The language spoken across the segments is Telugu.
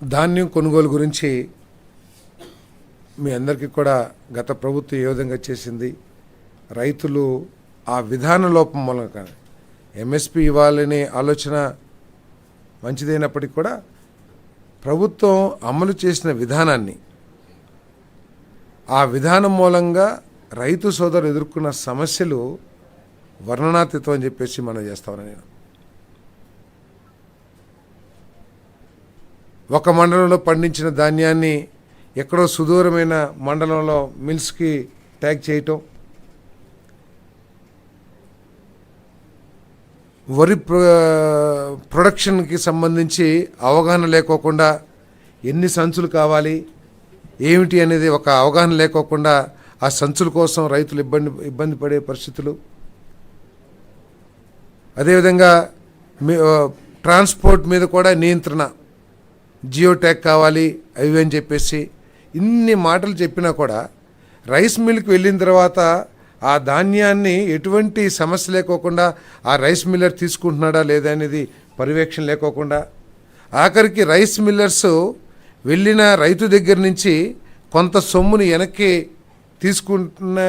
ధాన్యం కొనుగోలు గురించి మీ అందరికీ కూడా గత ప్రభుత్వం ఏ విధంగా చేసింది? రైతులు ఆ విధాన లోపం మూలంగా ఎంఎస్పి ఇవ్వాలనే ఆలోచన మంచిదైనప్పటికీ కూడా ప్రభుత్వం అమలు చేసిన విధానాన్ని ఆ విధానం మూలంగా రైతు సోదరులు ఎదుర్కొన్న సమస్యలు వర్ణనాతీతం అని చెప్పేసి మనం చేస్తామని నేను ఒక మండలంలో పండించిన ధాన్యాన్ని ఎక్కడో సుదూరమైన మండలంలో మిల్స్కి ట్యాగ్ చేయటం వరి ప్రొ ప్రొడక్షన్కి సంబంధించి అవగాహన లేకోకుండా ఎన్ని సంచులు కావాలి ఏమిటి అనేది ఒక అవగాహన లేకోకుండా ఆ సంచుల కోసం రైతులు ఇబ్బంది ఇబ్బంది పడే పరిస్థితులు. అదేవిధంగా మీ ట్రాన్స్పోర్ట్ మీద కూడా నియంత్రణ. జియో ట్యాగ్ కావాలి అవి అని చెప్పేసి ఇన్ని మాటలు చెప్పినా కూడా రైస్ మిల్కి వెళ్ళిన తర్వాత ఆ ధాన్యాన్ని ఎటువంటి సమస్య లేకోకుండా ఆ రైస్ మిల్లర్ తీసుకుంటున్నాడా లేదా అనేది పర్యవేక్షణ లేకోకుండా ఆఖరికి రైస్ మిల్లర్స్ వెళ్ళిన రైతు దగ్గర నుంచి కొంత సొమ్ముని వెనక్కి తీసుకుంటున్న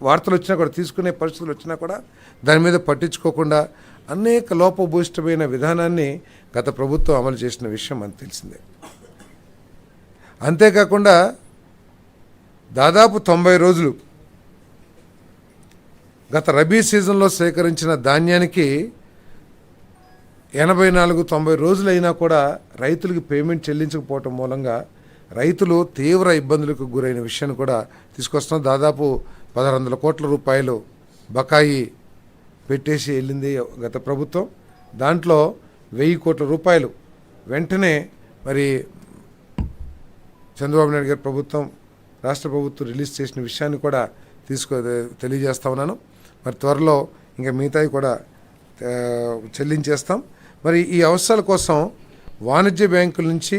వార్తలు వచ్చినా కూడా తీసుకునే పరిస్థితులు వచ్చినా కూడా దాని మీద పట్టించుకోకుండా అనేక లోపభూయిష్టమైన విధానాన్ని గత ప్రభుత్వం అమలు చేసిన విషయం మనకు తెలిసిందే. అంతేకాకుండా దాదాపు తొంభై రోజులు గత రబీ సీజన్లో సేకరించిన ధాన్యానికి ఎనభై నాలుగు తొంభై రోజులైనా కూడా రైతులకు పేమెంట్ చెల్లించకపోవటం మూలంగా రైతులు తీవ్ర ఇబ్బందులకు గురైన విషయాన్ని కూడా తీసుకొస్తున్నాం. దాదాపు పదహారు వందల కోట్ల రూపాయలు బకాయి పెట్టేసి వెళ్ళింది గత ప్రభుత్వం. దాంట్లో వెయ్యి కోట్ల రూపాయలు వెంటనే మరి చంద్రబాబు నాయుడు గారి ప్రభుత్వం రాష్ట్ర ప్రభుత్వం రిలీజ్ చేసిన విషయాన్ని కూడా తీసుకో తెలియజేస్తా ఉన్నాను. మరి త్వరలో ఇంకా మిగతావి కూడా చెల్లించేస్తాం. మరి ఈ అవసరాల కోసం వాణిజ్య బ్యాంకుల నుంచి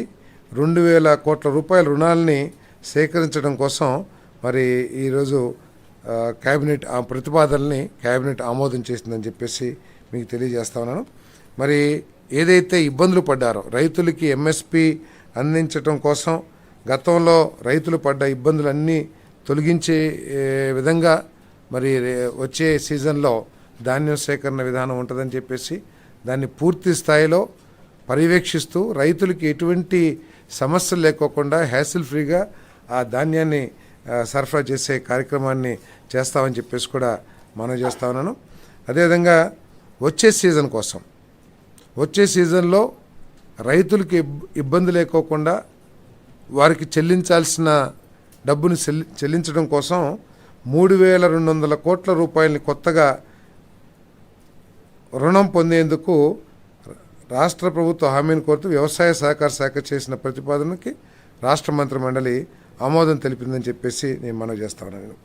రెండు వేల కోట్ల రూపాయల రుణాలని సేకరించడం కోసం మరి ఈరోజు క్యాబినెట్ ఆ ప్రతిపాదనల్ని క్యాబినెట్ ఆమోదం చేసిందని చెప్పేసి మీకు తెలియజేస్తా ఉన్నాను. మరి ఏదైతే ఇబ్బందులు పడ్డారో రైతులకి ఎంఎస్పి అందించటం కోసం గతంలో రైతులు పడ్డ ఇబ్బందులన్నీ తొలగించే విధంగా మరి వచ్చే సీజన్లో ధాన్యం సేకరణ విధానం ఉంటుందని చెప్పేసి దాన్ని పూర్తి స్థాయిలో పర్యవేక్షిస్తూ రైతులకి ఎటువంటి సమస్యలు లేకోకుండా హ్యాసిల్ ఫ్రీగా ఆ ధాన్యాన్ని సరఫరా చేసే కార్యక్రమాన్ని చేస్తామని చెప్పేసి కూడా మనం చేస్తా ఉన్నాను. అదేవిధంగా వచ్చే సీజన్ కోసం వచ్చే సీజన్లో రైతులకి ఇబ్బంది లేకోకుండా వారికి చెల్లించాల్సిన డబ్బును చెల్లించడం కోసం మూడు వేల రెండు వందల కోట్ల రూపాయలని కొత్తగా రుణం పొందేందుకు రాష్ట్ర ప్రభుత్వ హామీని కోరుతూ వ్యవసాయ సహకార శాఖ చేసిన ప్రతిపాదనకి రాష్ట్ర మంత్రి మండలి ఆమోదం తెలిపిందని చెప్పేసి నేను మనవి చేస్తాను నేను